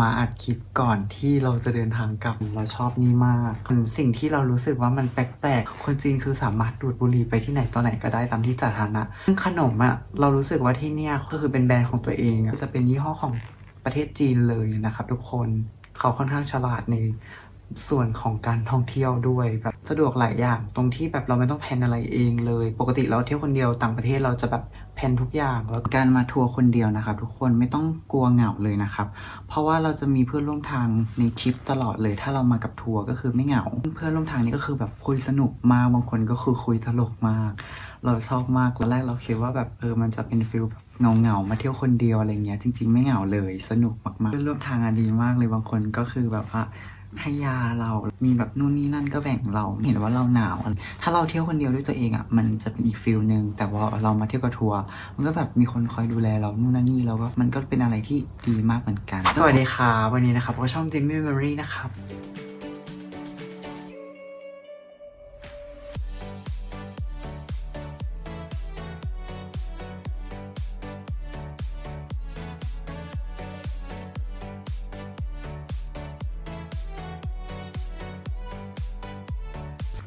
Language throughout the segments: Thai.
มาอัดคลิปก่อนที่เราจะเดินทางกลับเราชอบนี่มากสิ่งที่เรารู้สึกว่ามันแปลกๆคนจีนคือสามารถดูดบุหรี่ไปที่ไหนตอนไหนก็ได้ตามที่สาธารณะซึ่งขนมอะเรารู้สึกว่าที่เนี่ยก็คือเป็นแบรนด์ของตัวเองอะจะเป็นยี่ห้อของประเทศจีนเลยนะครับทุกคนเขาค่อนข้างฉลาดใน ส่วนของการท่องเที่ยวด้วยแบบสะดวกหลายอย่าง ตรงที่แบบเราไม่ต้องแพนอะไรเองเลย ปกติเราเที่ยวคนเดียวต่างประเทศเราจะแบบแพนทุกอย่าง แล้วการมาทัวร์คนเดียวนะครับ ทุกคนไม่ต้องกลัวเหงาเลยนะครับ เพราะว่าเราจะมีเพื่อนร่วมทางในทริปตลอดเลย ถ้าเรามากับทัวร์ก็คือไม่เหงา เพื่อนร่วมทางนี้ก็คือแบบคุยสนุกมากบางคนก็คือคุยตลกมาก เราชอบมากตอนแรกเราคิดว่าแบบเออมันจะเป็นฟิลแบบเงาเงามาเที่ยวคนเดียวอะไรเงี้ยจริง ๆ ไม่เหงาเลย สนุกมากๆเพื่อนร่วมทางอะดีมากเลยบางคนก็คือแบบว่า ให้ยาเรามีแบบนู่นนี่นั่นก็แบ่งเราเห็นว่าเราหนาว ถ้าเราเที่ยวคนเดียวด้วยตัวเองอะมันจะเป็นอีกฟิลหนึ่งแต่ว่าเรามาเที่ยวกับทัวร์มันก็แบบมีคนคอยดูแลเรานู่นนั่นนี่แล้วก็มันก็เป็นอะไรที่ดีมากเหมือนกัน สวัสดีค่ะวันนี้นะครับก็ช่องเจมี่เมอรี่นะครับ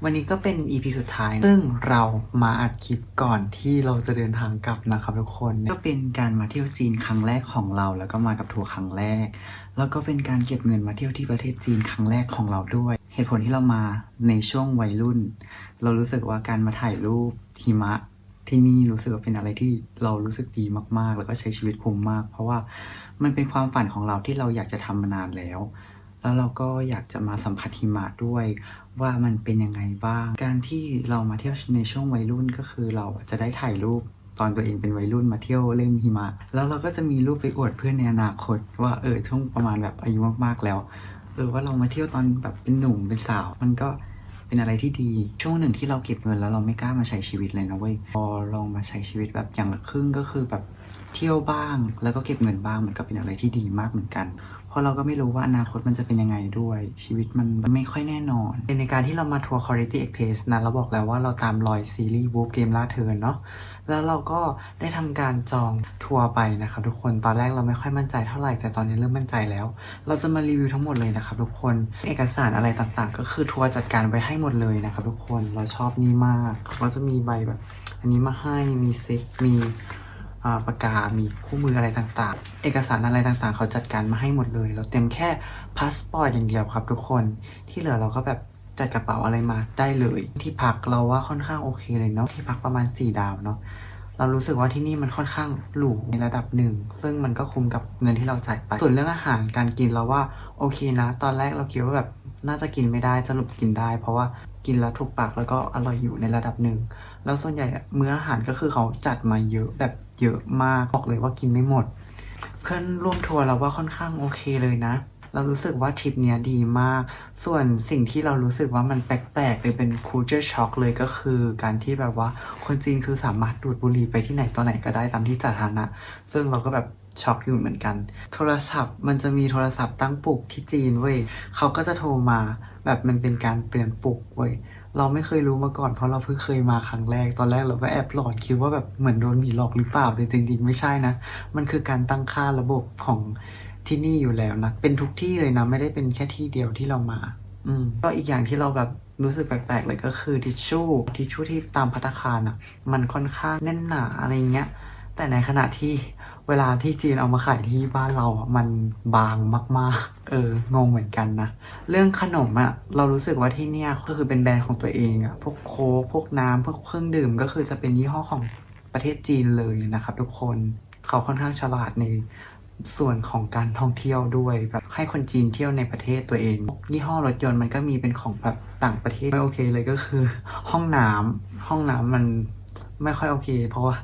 วันนี้ก็เป็น EP สุดท้าย ซึ่งเรามาอัดคลิปก่อนที่เราจะเดินทางกลับนะครับทุกคน ก็เป็นการมาเที่ยวจีนครั้งแรกของเรา แล้วก็มากับทัวร์ครั้งแรก แล้วก็เป็นการเก็บเงินมาเที่ยวที่ประเทศจีนครั้งแรกของเราด้วย เหตุผลที่เรามาในช่วงวัยรุ่น เรารู้สึกว่าการมาถ่ายรูปหิมะที่นี่รู้สึกว่าเป็นอะไรที่เรารู้สึกดีมาก ๆ แล้วก็ใช้ชีวิตคุ้มมาก เพราะว่ามันเป็นความฝันของเราที่เราอยากจะทำมานานแล้ว แล้วเราก็อยากจะมาสัมผัสหิมะด้วย ว่ามันเป็นยังไงบ้าง การที่เรามาเที่ยวในช่วงวัยรุ่นก็คือเราจะได้ถ่ายรูปตอนตัวเองเป็นวัยรุ่นมาเที่ยวเล่นหิมะ แล้วเราก็จะมีรูปไปอวดเพื่อนในอนาคต ว่าเออช่วงประมาณแบบอายุมากๆแล้ว เออว่าเรามาเที่ยวตอนแบบเป็นหนุ่มเป็นสาว มันก็เป็นอะไรที่ดี ช่วงหนึ่งที่เราเก็บเงินแล้วเราไม่กล้ามาใช้ชีวิตเลยนะเว้ย พอลองมาใช้ชีวิตแบบอย่างละครึ่งก็คือแบบเที่ยวบ้าง แล้วก็เก็บเงินบ้างมันก็เป็นอะไรที่ดีมากเหมือนกัน ราะเราก็ไม่รู้ว่าอนาคตมันจะเป็นยังไงด้วย ชีวิตมันไม่ค่อยแน่นอน ในการที่เรามาทัวร์ Quality Express นะเราบอกแล้วว่าเราตามรอยซีรีส์ Wolf Game ล่าเทิร์นเนาะแล้วเราก็ได้ทำการจองทัวร์ไปนะครับทุกคนตอนแรกเราไม่ค่อยมั่นใจเท่าไหร่แต่ตอนนี้เริ่มมั่นใจแล้ว เราจะมารีวิวทั้งหมดเลยนะครับทุกคนเอกสารอะไรต่างๆ ก็คือทัวร์จัดการไว้ให้หมดเลยนะครับทุกคนเราชอบนี่มากเขาจะมีใบแบบ อันนี้มาให้มีซิกมี ปากกา มีคู่มืออะไรต่างๆ เอกสารอะไรต่างๆ เขาจัดการมาให้หมดเลย เราเต็มแค่พาสปอร์ตอย่างเดียวครับทุกคน ที่เหลือเราก็แบบจัดกระเป๋าอะไรมาได้เลย ที่พักเราว่าค่อนข้างโอเคเลยเนาะ ที่พักประมาณ 4 ดาวเนาะ เรารู้สึกว่าที่นี่มันค่อนข้างหรูในระดับหนึ่ง ซึ่งมันก็คุ้มกับเงินที่เราจ่ายไป ส่วนเรื่องอาหารการกินเราว่าโอเคนะ ตอนแรกเราคิดว่าแบบน่าจะกินไม่ได้ สรุปกินได้ เพราะว่ากินแล้วถูกปากแล้วก็อร่อยอยู่ในระดับหนึ่ง แล้วส่วนใหญ่อะมื้ออาหารก็คือเขาจัดมาเยอะแบบ เยอะมากบอกเลยว่ากินไม่หมด เพื่อนร่วมทัวร์เราว่าค่อนข้างโอเคเลยนะ เรารู้สึกว่าทริปนี้ดีมาก ส่วนสิ่งที่เรารู้สึกว่ามันแปลกๆหรือเป็น culture shock เลยก็คือ การที่แบบว่าคนจีนคือสามารถดูดบุหรี่ไปที่ไหนตอนไหนก็ได้ตามที่สาธารณะซึ่งเราก็แบบช็อกอยู่เหมือนกัน โทรศัพท์มันจะมีโทรศัพท์ตั้งปลุกที่จีนเว้ยเขาก็จะโทรมาแบบมันเป็นการเตือนปลุกเว้ย เราไม่เคยรู้มาก่อนเพราะเราเพิ่งเคยมาครั้งแรก ตอนแรกเราก็แอบหลอนคิดว่าแบบเหมือนโดนผีหลอกหรือเปล่าแต่จริงๆไม่ใช่นะ มันคือการตั้งค่าระบบของที่นี่อยู่แล้วนะ เป็นทุกที่เลยนะ ไม่ได้เป็นแค่ที่เดียวที่เรามา อืม ก็อีกอย่างที่เราแบบรู้สึกแปลกๆเลยก็คือทิชชู่ทิชชู่ที่ตามพัตคารอะ มันค่อนข้างแน่นหนาอะไรเงี้ย แต่ในขณะที่ เวลาที่จีนเอามาขายที่บ้านเราอะมันบางมาก ๆ เอองงเหมือนกันนะ เรื่องขนมอะเรารู้สึกว่าที่เนี่ยก็คือเป็นแบรนด์ของตัวเองอะพวกโค้กพวกน้ำพวกเครื่องดื่มก็คือจะเป็นยี่ห้อของประเทศจีนเลยนะครับ ทุกคนเขาค่อนข้างฉลาดในส่วนของการท่องเที่ยวด้วยแบบให้คนจีนเที่ยวในประเทศตัวเองยี่ห้อรถยนต์มันก็มีเป็นของแบบต่างประเทศไม่โอเคเลยก็คือ ห้องน้ำห้องน้ำมัน ไม่ค่อยโอเค เพราะว่า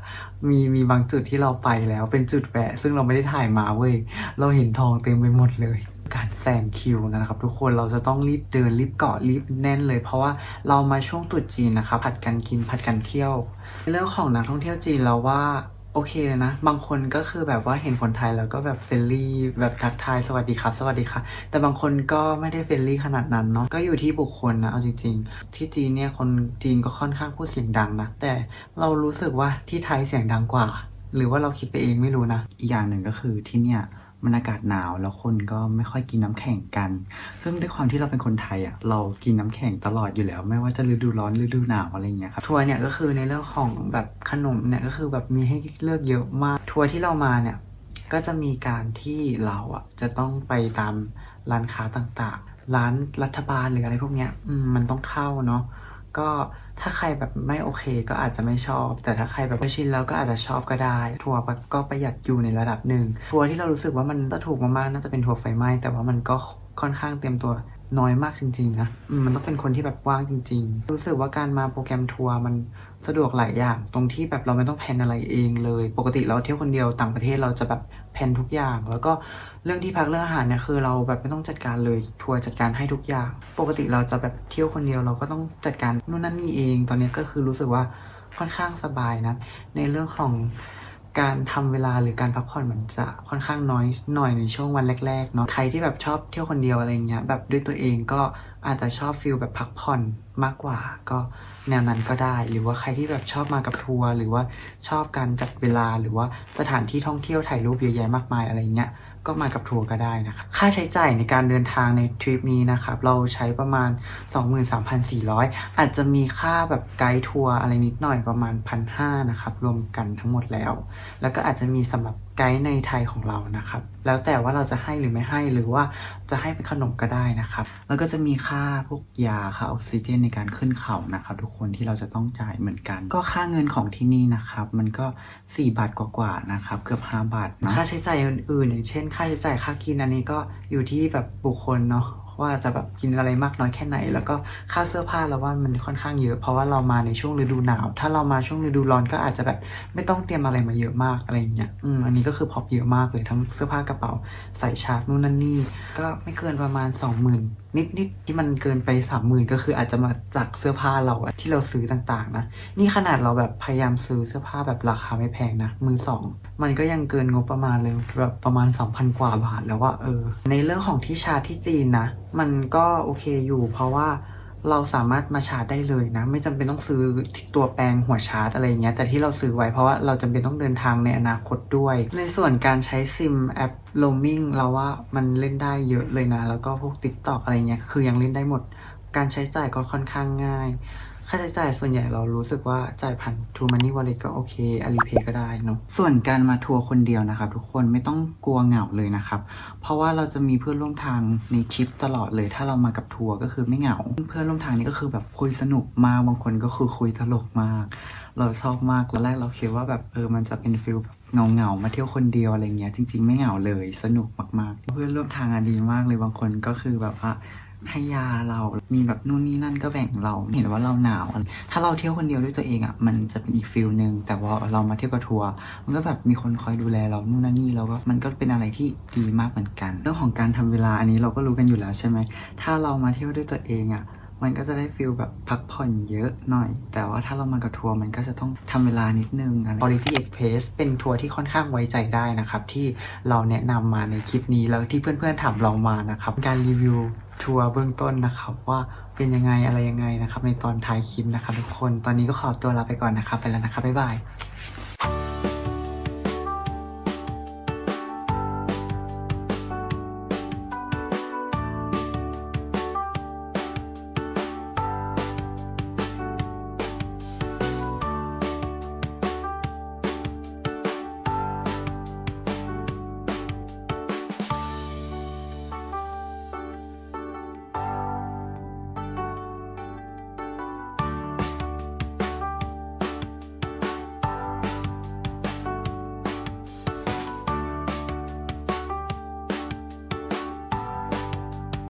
มีมีบางจุดที่เราไปแล้ว เป็นจุดแวะซึ่งเราไม่ได้ถ่ายมาเว้ย เราเห็นทองเต็มไปหมดเลยการแซงคิวนะครับทุกคนเราจะต้องรีบเดินรีบเกาะรีบแน่นเลย เพราะว่าเรามาช่วงตรุษจีนนะครับผัดกันกินผัดกันเที่ยว เรื่องของนักท่องเที่ยวจีนเราว่า อเคเลยนะ บางคนก็คือแบบว่าเห็นคนไทยแล้วก็แบบเฟรนลี่แบบทักทายสวัสดีครับ สวัสดีค่ะ แต่บางคนก็ไม่ได้เฟรนลี่ขนาดนั้นเนาะก็อยู่ที่บุคคลนะเอาจริง ๆ ที่จีนเนี่ยคนจีนก็ค่อนข้างพูดเสียงดังนะแต่เรารู้สึกว่าที่ไทยเสียงดังกว่า หรือว่าเราคิดไปเองไม่รู้นะอีกอย่างหนึ่งก็คือที่เนี่ย มันอากาศหนาวแล้วคนก็ไม่ค่อยกินน้ำแข็งกัน ซึ่งด้วยความที่เราเป็นคนไทยอะเรากินน้ำแข็งตลอดอยู่แล้ว ไม่ว่าจะฤดูร้อนฤดูหนาวอะไรเงี้ยครับทัวร์เนี่ยก็คือในเรื่องของแบบขนมเนี่ยก็คือแบบมีให้เลือกเยอะมากทัวร์ที่เรามาเนี่ยก็จะมีการที่เราอะจะต้องไปตามร้านค้าต่างๆ ร้านรัฐบาลหรืออะไรพวกเนี้ยอืมมันต้องเข้าเนาะก็ ถ้าใครแบบไม่โอเคก็อาจจะไม่ชอบ แต่ถ้าใครแบบไม่ชินแล้วก็อาจจะชอบก็ได้ทัวร์ก็ประหยัดอยู่ในระดับหนึ่งทัวร์ที่เรารู้สึกว่ามันจะถูกมากๆน่าจะเป็นทัวร์ไฟไหม้แต่ว่ามันก็ค่อนข้างเตรียมตัวน้อยมากจริง ๆ นะ มันต้องเป็นคนที่แบบว่างจริง ๆ รู้สึกว่าการมาโปรแกรมทัวร์มันสะดวกหลายอย่าง ตรงที่แบบเราไม่ต้องแพนอะไรเองเลย ปกติเราเที่ยวคนเดียวต่างประเทศเราจะแบบแพนทุกอย่าง แล้วก็ เรื่องที่พักเรื่องอาหารเนี่ยคือเราแบบไม่ต้องจัดการเลยทัวร์จัดการให้ทุกอย่าง ปกติเราจะแบบเที่ยวคนเดียวเราก็ต้องจัดการนู่นนั่นนี่เอง ตอนนี้ก็คือรู้สึกว่าค่อนข้างสบายนะ ในเรื่องของการทำเวลาหรือการพักผ่อนมันจะค่อนข้างน้อยหน่อยในช่วงวันแรกๆเนาะใครที่แบบชอบเที่ยวคนเดียวอะไรเงี้ยแบบด้วยตัวเองก็อาจจะชอบฟิลแบบพักผ่อนมากกว่า ก็แนวนั้นก็ได้ หรือว่าใครที่แบบชอบมากับทัวร์หรือว่าชอบการจัดเวลาหรือว่าสถานที่ท่องเที่ยวถ่ายรูปเยอะแยะมากมายอะไรเงี้ย ก็มากับทัวร์ก็ได้นะครับค่าใช้จ่ายในการเดินทางในทริปนี้นะครับเราใช้ประมาณ 23,400 อาจจะมีค่าแบบไกด์ทัวร์อะไรนิดหน่อยประมาณ 1,500นะครับรวมกันทั้งหมดแล้ว แล้วก็อาจจะมีสำหรับไกด์ในไทยของเรานะครับ แล้วแต่ว่าเราจะให้หรือไม่ให้หรือว่าจะให้เป็นขนมก็ได้นะครับ แล้วก็จะมีค่าพวกยาค่าออกซิเจนในการขึ้นเขานะครับ ทุกคนที่เราจะต้องจ่ายเหมือนกัน ก็ค่าเงินของที่นี่นะครับ มันก็ 4 บาทกว่าๆนะครับ เกือบ 5 บาทนะค่าใช้จ่ายอื่นๆ อย่างเช่นค่าใช้จ่ายค่ากินอันนี้ก็อยู่ที่แบบบุคคลเนาะ ว่าจะแบบกินอะไรมากน้อยแค่ไหน แล้วก็ค่าเสื้อผ้าเราว่ามันค่อนข้างเยอะ เพราะว่าเรามาในช่วงฤดูหนาว ถ้าเรามาช่วงฤดูร้อนก็อาจจะแบบไม่ต้องเตรียมอะไรมาเยอะมากอะไรอย่างเงี้ยอืมอันนี้ก็คือพอเยอะมากเลยทั้งเสื้อผ้ากระเป๋าใส่ชาร์จนู่นนั่นนี่ ก็ไม่เกินประมาณสองหมื่นนิดๆที่มันเกินไปสามหมื่นก็คืออาจจะมาจากเสื้อผ้าเราที่เราซื้อต่างๆนะนี่ขนาดเราแบบพยายามซื้อเสื้อผ้าแบบราคาไม่แพงนะมือสองมันก็ยังเกินงบประมาณเลยแบบประมาณ 2,000 กว่าบาทแล้วว่าเออในเรื่องของที่ชาร์จที่จีนนะมันก็โอเคอยู่ เพราะว่าเราสามารถมาชาร์จได้เลยนะ ไม่จำเป็นต้องซื้อตัวแปลงหัวชาร์จอะไรอย่างเงี้ยแต่ที่เราซื้อไว้เพราะว่าเราจำเป็นต้องเดินทางในอนาคตด้วย ในส่วนการใช้ซิมแอป roaming เราว่ามันเล่นได้เยอะเลยนะ แล้วก็พวก TikTok อะไรเงี้ยคือยังเล่นได้หมด การใช้จ่ายก็ค่อนข้างง่าย ค่าใช้จ่ายส่วนใหญ่เรารู้สึกว่าจ่ายผ่าน True Money Wallet ก็โอเค Alipay ก็ได้เนอะส่วนการมาทัวร์คนเดียวนะครับทุกคนไม่ต้องกลัวเหงาเลยนะครับ เพราะว่าเราจะมีเพื่อนร่วมทางในทริปตลอดเลย ถ้าเรามากับทัวร์ก็คือไม่เหงา เพื่อนร่วมทางนี้ก็คือแบบคุยสนุกมากบางคนก็คือคุยตลกมาก เราชอบมากตอนแรกเราคิดว่าแบบเออมันจะเป็นฟิลแบบเงาเงาๆมาเที่ยวคนเดียวอะไรเงี้ยจริง ๆ ไม่เหงาเลยสนุกมาก ๆ เพื่อนร่วมทางอดีมากเลยบางคนก็คือแบบว่า ให้ยาเรามีแบบนู่นนี่นั่นก็แบ่งเราเห็นว่าเราหนาว ถ้าเราเที่ยวคนเดียวด้วยตัวเองอะมันจะเป็นอีกฟิลหนึ่งแต่ว่าเรามาเที่ยวกับทัวร์มันก็แบบมีคนคอยดูแลเรานู่นนั่นนี่แล้วก็มันก็เป็นอะไรที่ดีมากเหมือนกันเรื่องของการทำเวลาอันนี้เราก็รู้กันอยู่แล้วใช่ไหมถ้าเรามาเที่ยวด้วยตัวเองอะมันก็จะได้ฟิลแบบพักผ่อนเยอะหน่อย แต่ว่าถ้าเรามากับทัวร์มันก็จะต้องทำเวลานิดนึงอะไร Quality Express เป็นทัวร์ที่ค่อนข้างไว้ใจได้นะครับ ที่เราแนะนำมาในคลิปนี้แล้วที่เพื่อนๆถามเรามานะครับ การรีวิว ทัวร์เบื้องต้นนะครับ ว่าเป็นยังไงอะไรยังไงนะครับ ในตอนท้ายคลิปนะครับทุกคนตอนนี้ก็ขอตัวลาไปก่อนนะครับ ไปแล้วนะครับบ๊ายบาย